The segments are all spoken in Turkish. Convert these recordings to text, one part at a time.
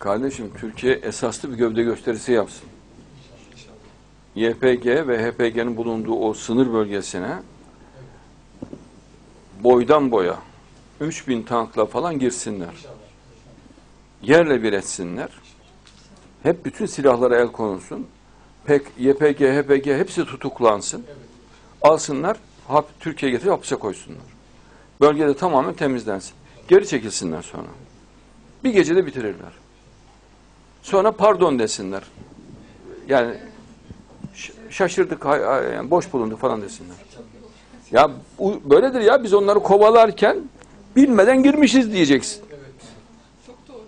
Kardeşim Türkiye esaslı bir gövde gösterisi yapsın. YPG ve HPG'nin bulunduğu o sınır bölgesine boydan boya 3000 tankla falan girsinler. Yerle bir etsinler. Hep bütün silahlara el konulsun. Pek YPG, HPG hepsi tutuklansın. Alsınlar, hap, Türkiye'ye getirip hapse koysunlar. Bölgede tamamen temizlensin. Geri çekilsinler sonra. Bir gecede bitirirler. Sonra pardon desinler. Yani şaşırdık, boş bulunduk falan desinler. Ya böyledir ya biz onları kovalarken bilmeden girmişiz diyeceksin.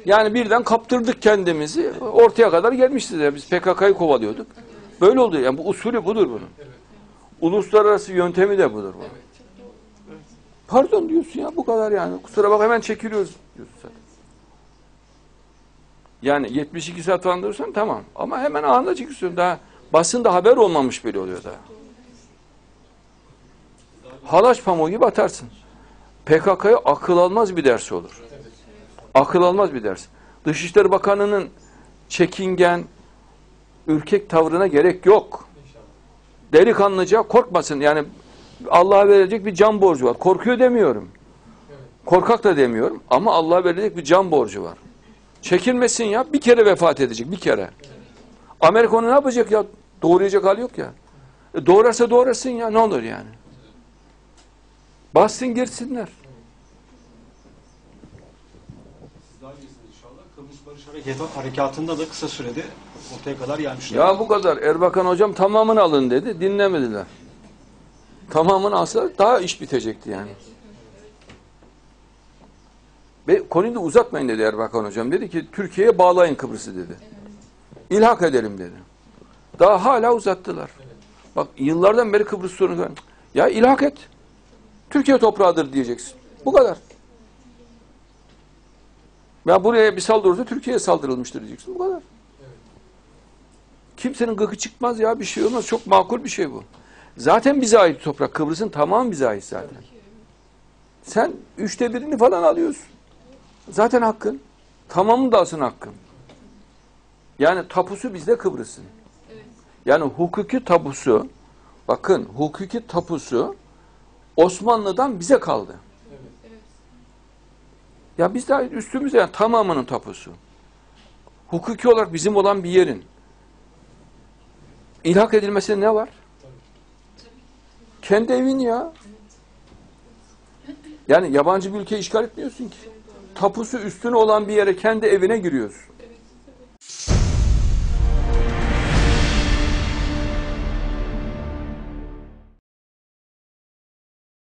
Yani birden kaptırdık kendimizi. Ortaya kadar gelmişiz ya. Biz PKK'yı kovalıyorduk. Böyle oldu. Yani bu usulü budur bunun. Uluslararası yöntemi de budur bunun. Pardon diyorsun ya bu kadar yani. Kusura bak hemen çekiliyoruz diyorsun zaten. Yani 72 saat falan durursan tamam. Ama hemen anında çekiyorsun. Daha basında haber olmamış bile oluyor daha. Halaç pamuğu gibi atarsın. PKK'ya akıl almaz bir ders olur. Akıl almaz bir ders. Dışişleri Bakanı'nın çekingen, ürkek tavrına gerek yok. Delikanlıca korkmasın. Yani Allah'a verilecek bir can borcu var. Korkuyor demiyorum. Korkak da demiyorum. Ama Allah'a verilecek bir can borcu var. Çekilmesin ya. Bir kere vefat edecek. Bir kere. Amerika onu ne yapacak ya? Doğrayacak hali yok ya. E doğrarsa doğrasın ya. Ne olur yani? Bassın girsinler. Barış Harekatı, Harekatı'nda da kısa sürede ortaya kadar gelmişler. Ya bu kadar. Erbakan hocam tamamını alın dedi. Dinlemediler. Tamamını alsa daha iş bitecekti yani. Ve konuyu da uzatmayın dedi Erbakan hocam. Dedi ki Türkiye'ye bağlayın Kıbrıs'ı dedi. İlhak edelim dedi. Daha hala uzattılar. Bak yıllardan beri Kıbrıs sorunu. Ya ilhak et. Türkiye toprağıdır diyeceksin. Bu kadar. Ya buraya bir saldırırsa Türkiye'ye saldırılmıştır diyeceksin. Bu kadar. Kimsenin gıkı çıkmaz ya bir şey olmaz. Çok makul bir şey bu. Zaten bize ait toprak. Kıbrıs'ın tamamı bize ait zaten. Sen üçte birini falan alıyorsun. Zaten hakkın. Tamamını da alsın hakkın. Yani tapusu bizde Kıbrıs'ın. Yani hukuki tapusu, bakın hukuki tapusu Osmanlı'dan bize kaldı. Ya biz de üstümüzde yani tamamının tapusu. Hukuki olarak bizim olan bir yerin ilhak edilmesine ne var? Kendi evin ya. Yani yabancı bir ülkeyi işgal etmiyorsun ki. Tapusu üstüne olan bir yere kendi evine giriyorsun.